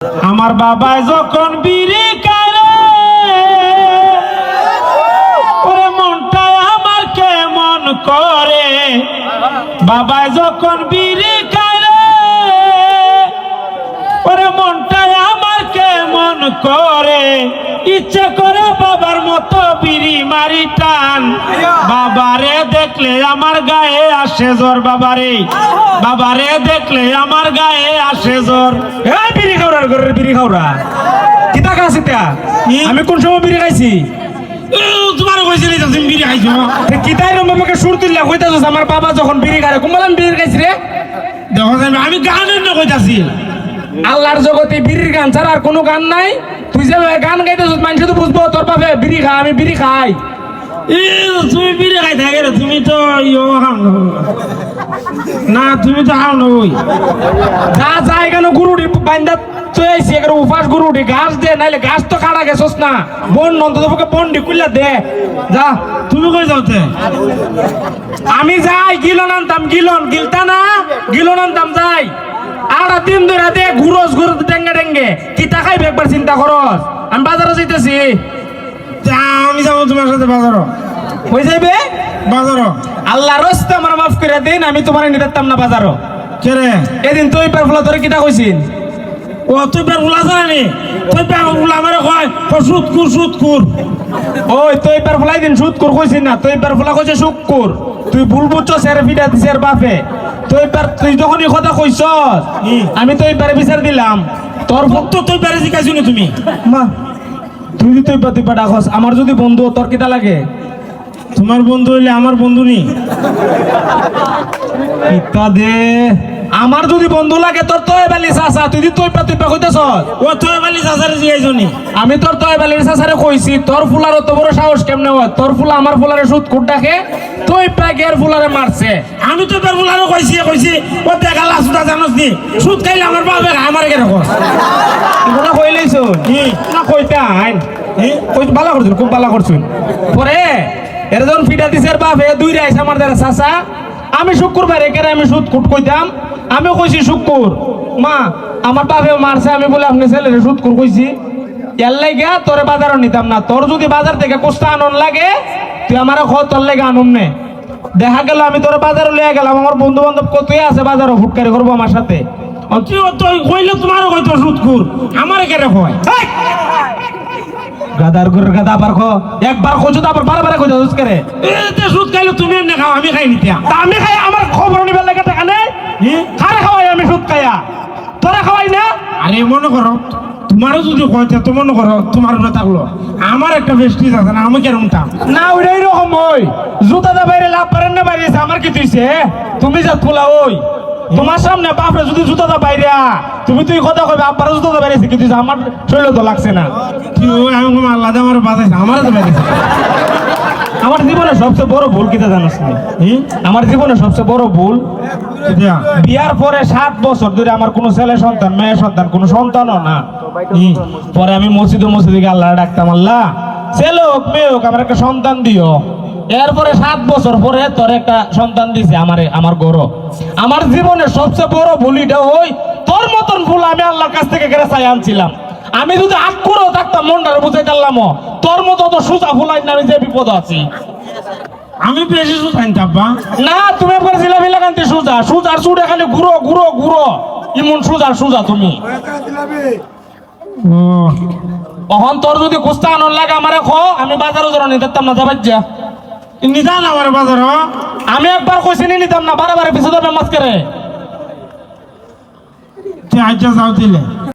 আমার বাবা যখন বিড়ি কারে ওরে মনটা আমার কেমন করে? বাবা যখন বিড়ি কারে ওরে মনটা আমার কেমন করে? ইচ্ছে করে বিড়ি টান। বাবারে দেখলে আমার গায়ে আসে জ্বর বাবারে। বাবারে দেখলে আমার গায়ে আসে জ্বর। এই বিড়ি খাওয়ার ঘরের বিড়ি খাওয়া কিতা খাচ্ছি তা? আমি কোন সময় বিড়ি খাইছি? তোমার কইছিলি তুমি বিড়ি খাইছো কিতাই রকম আমাকে সুর তুললা কইতাছস আমার বাবা যখন বিড়ি খায় কুম্বালাম বিড়ি খাইছি রে। দেখো আমি গানের না কইতাছি। আল্লাহর জগতে বিড়ির গান ছাড়া আর কোনো গান নাই। তুই যে গান গাইতেছস মানুষ তো বুঝব তোর বাপে বিড়ি খা আমি বিড়ি খাই। তুমি বিড়ি খাই থাকে রে তুমি তো ইয়ো খাও না। তুমি তো খাও না ওই যা যা এখানে আইসি এখানে উপাস ঘাস দে নাইলে ঘাস তো গেছস না। বন বন্ডি দে। যা। তুমি কই যাওতে আমি যাই গিলন আনতাম গিলন গিলতা না গিলন আনতাম যাই। আর দিন ধরে দে ঘুরস ঘুরস ডেঙ্গে ডেঙ্গে। কিতা খাইবে একবার চিন্তা করস? আমি বাজারে যাইতেছি। আমি যাব তোমার সাথে বাজারও। হয়ে যাইবে? বাজারও। আল্লাহ রস্তে আমার মাফ করে দিন আমি তোমার নিতে না বাজারও। কে রে? এদিন তুই পার ফুলা তোরে কিতা কইছিন ও তুই বের উলা জানি তুই বের উলা মারে কয় সুদ কুর সুদ কুর ওই তুই পার ফুলাই দিন সুদ কর কইছিস না। তুই পার ফুলা কইছে সুদ কর তুই ভুল বুঝছ স্যার ফিটা দিছে এর বাপে। তুই পার তুই যখনই কথা কইছস হুম। আমি তো পারে বিচার দিলাম। তোর ভক্ত তো তুই পারে শিখাইছো না তুমি? মা তুই যদি তুই তুই পা ডাকস আমার যদি বন্ধু তোর কেটা লাগে? তোমার বন্ধু হইলে আমার বন্ধু নি? দে। আমার যদি বন্ধু লাগে তোর তো এবালি চাচা তুই যদি তুই পা তুই পা কইতেছস ও তুই বালি চাচারে শিখাইছো নি আমি তোর তো এবালির চাচারে কইছি তোর ফুলার অত বড় সাহস কেমনে হয়? তোর ফুলা আমার ফুলারে সুদ কুট ডাকে তুই পা গের ফুলারে মারছে। আমি তো বের উলারও কইছি কইছি ও দেখা লাসুদা জানোস নি? সুদ খাইলে আমার বাবা আমার কে রাখো কথা কইলেইছ না কইতে আইন। কই বালা করছুন খুব বালা করছুন। পরে এর যখন ফিটা দিছে বাপ এ দুই রাইছে আমার দ্বারা চাচা আমি শুক্রবার একেরে আমি সুদ কুট কইতাম আমিও কইছি শুক্র মা আমার বাপে মারছে আমি বলে আপনি ছেলেরে সুদ কুট কইছি। এর লাগে তোরে বাজারও নিতাম না। তোর যদি বাজার থেকে কোস্তা আনন লাগে তুই আমার খ তোর লাগে আনুম নে। দেখা গেল আমি তোর বাজারে লইয়া গেলাম। আমার বন্ধু বান্ধব কতই আছে বাজারও ফুটকারি করব আমার সাথে? কইলে তোমারও কইতো সুদ কুর। আমার কে রাখো হেই! গাদার ঘরের গাদা আবার খো একবার খোঁজো আবার বারে বারে খোঁজো হুস করে? এতে সুদ খাইলে তুমি এমনি খাও আমি খাই নিতিয়া আমি খাই আমার খবর নিবার লাগে টাকা নেই খারে খাওয়াই আমি সুদ খাইয়া তোরা খাওয়াই না আরে মনে করো তোমারও যদি কইতে তো মনে করো তোমার উপরে থাকল। আমার একটা ভেস্টিজ আছে না আমি কেরম থাম? না ওইটাই রকম ওই জুতা দা বাইরে লাভ পারেন না বাইরে আমার কি তুইছে তুমি যা খোলা ওই। তোমার সামনে বাপরে যদি জুতা দা বাইরে তুমি তুই কথা কইবে আব্বার জুতা দা বাইরে কি তুইছে আমার শরীর তো লাগছে না। তুই ওই আমি কম আল্লাহ আমার বাজাইছে আমার তো বাজাইছে আমার জীবনে সবচেয়ে বড় ভুল কিটা জানাস আমার জীবনে সবচেয়ে বড় ভুল বিয়ার পরে সাত বছর ধরে আমার কোনো ছেলে সন্তান মেয়ে সন্তান কোনো সন্তানও না। পরে আমি মসজিদে মসজিদে আল্লাহ ডাকতাম আল্লাহ ছেলে হোক মেয়ে হোক আমার একটা সন্তান দিও। এরপরে সাত বছর পরে তোর একটা সন্তান দিছে আমারে আমার গরো আমার জীবনের সবচেয়ে বড় ভুলিটা ওই তোর মতন ভুল আমি আল্লাহর কাছ থেকে কেড়ে চাই আনছিলাম। আমি যদি আক্কুরও থাকতাম মনটারে বুঝাই পারলাম তোর মতো তো সুজা ফুলাই না আমি যে বিপদ আছি। আমি বেশি সুদ আনতাম বা না তুমি একবার জিলাপি লাগান্তি সুজা। সুজার সুরে খালি ঘুরো ঘুরো ঘুরো ইমন সুজার সুজা তুমি। তখন তোর যদি কুস্তা আনন লাগে আমারে খ আমি বাজারও জন্য নিতাম না যাবার যা নিদান আমার বাজার আমি একবার কইছি নি নিতাম না বারে বারে পিছু ধরবে মাছ করে আজ্জা যাও দিলে।